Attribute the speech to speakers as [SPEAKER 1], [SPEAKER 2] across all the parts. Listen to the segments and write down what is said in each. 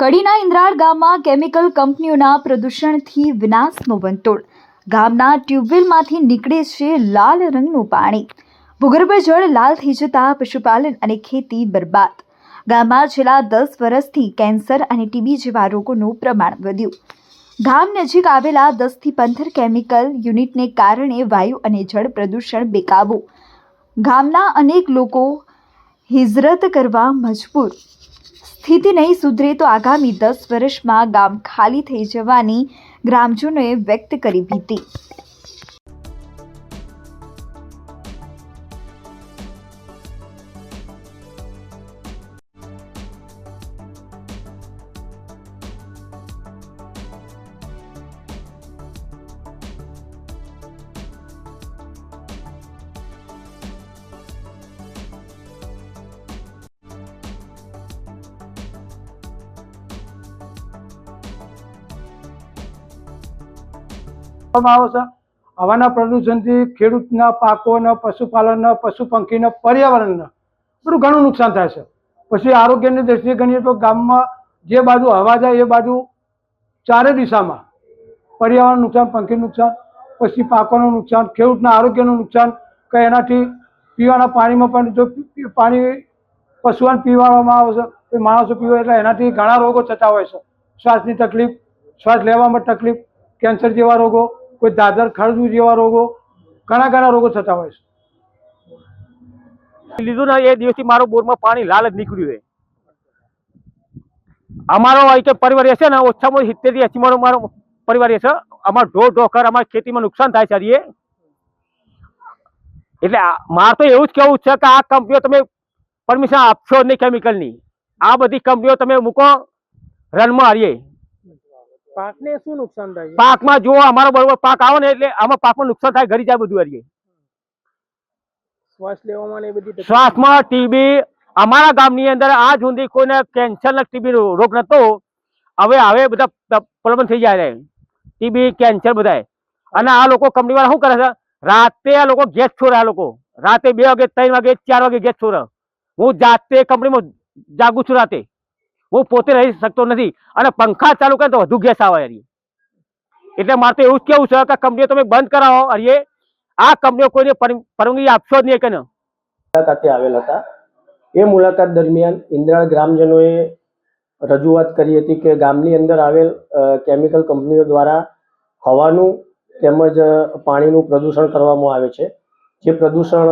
[SPEAKER 1] કડીના ઇન્દ્રાળ ગામમાં કેમિકલ કંપનીઓના પ્રદૂષણથી વિનાશનો વંટોળ. ગામના ટ્યુબવેલમાંથી નીકળે છે લાલ રંગનું પાણી. ભૂગર્ભ જળ લાલ થઈ જતા પશુપાલન અને ખેતી બરબાદ. ગામમાં છેલ્લા દસ વર્ષથી કેન્સર અને ટીબી જેવા રોગોનું પ્રમાણ વધ્યું. ગામ નજીક આવેલા દસથી પંદર કેમિકલ યુનિટને કારણે વાયુ અને જળ પ્રદૂષણ બેકાબુ. ગામના અનેક લોકો હિજરત કરવા મજબૂર. સ્થિતિ નહીં સુધરે તો આગામી દસ વર્ષમાં ગામ ખાલી થઈ જવાની ગ્રામજનોએ વ્યક્ત કરી ભીતિ.
[SPEAKER 2] કરવામાં આવે હવાના પ્રદૂષણથી ખેડૂતના પાકોના, પશુપાલનના પશુ પર્યાવરણને બધું ઘણું નુકસાન થાય છે. પછી આરોગ્યની દ્રષ્ટિએ ગણીએ તો ગામમાં જે બાજુ હવા જાય એ બાજુ ચારે દિશામાં પર્યાવરણ નુકસાન પંખી નુકસાન, પછી પાકોનું નુકસાન, ખેડૂતના આરોગ્યનું નુકસાન, કે એનાથી પીવાના પાણીમાં પણ જો પાણી પશુઓને પીવામાં આવે છે માણસો પીવે એટલે એનાથી ઘણા રોગો થતા હોય છે. શ્વાસની તકલીફ, શ્વાસ લેવામાં તકલીફ, કેન્સર જેવા રોગો કોઈ દાદર ખરજુ જેવા રોગો, ઘણા ઘણા રોગો થતા હોય છે.
[SPEAKER 3] લીધું ને, એ દિવસથી મારો બોરમાં પાણી લાલ જ નીકળ્યું છે. અમારો અહીં પરિવાર હશે ને, ઓછામાં ઓછું સિત્તેરથી એસી મારો મારો પરિવાર હશે અમારો ઢોર ઢોકર અમારી ખેતીમાં નુકસાન થાય છે એટલે મારે તો એવું જ કેવું છે કે આ કંપનીઓ તમે પરમિશન આપશો નહીં કેમિકલની આ બધી કંપનીઓ તમે મૂકો રનમાં હારીએ.
[SPEAKER 2] પાકને શું નુકસાન થાય
[SPEAKER 3] પાકમાં જો અમારો બરોબર પાક આવે ને એટલે આમાં પાકમાં નુકસાન થાય ઘરી જાય બધું હારીએ.
[SPEAKER 2] શ્વાસ લેવામાં ને બધી
[SPEAKER 3] શ્વાસમાં ટીબી અમારા ગામની અંદર આજ સુધી કોઈને કેન્સર ને ટીબી રોગ નતો. હવે હવે બધા પ્રોબ્લેમ થઈ જાય ટીબી કેન્સર બધા અને આ લોકો કંપની વાળા શું કરે છે? રાતે આ લોકો ગેસ છોડે આ લોકો. રાતે બે વાગે ત્રણ વાગે ચાર વાગે ગેસ છોડે. હું જાતે કંપનીમાં જાગું છું રાતે. હું પોતે રહી શકતો નથી. અને પંખા ચાલુ કરે તો વધુ ગેસ આવે હરી એટલે મારે એવું જ કેવું છે કે કંપનીઓ તમે બંધ કરાવો હરીએ આ કંપનીઓ કોઈને પરવાનગી આપશો જ નહીં કે
[SPEAKER 4] મુલાકાતે આવેલ હતા. એ મુલાકાત દરમિયાન ઇન્દ્રાળ ગ્રામજનોએ રજૂઆત કરી હતી કે ગામની અંદર આવેલ કેમિકલ કંપનીઓ દ્વારા હવાનું તેમજ પાણીનું પ્રદૂષણ કરવામાં આવે છે. જે પ્રદૂષણ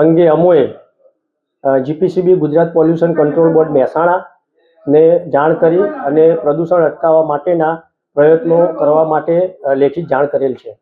[SPEAKER 4] અંગે અમોએ GPCB Gujarat pollution control board Mehsana ને જાણ કરી અને પ્રદૂષણ અટકાવવા માટેના પ્રયત્નો કરવા માટે લેખિત જાણ કરેલ છે.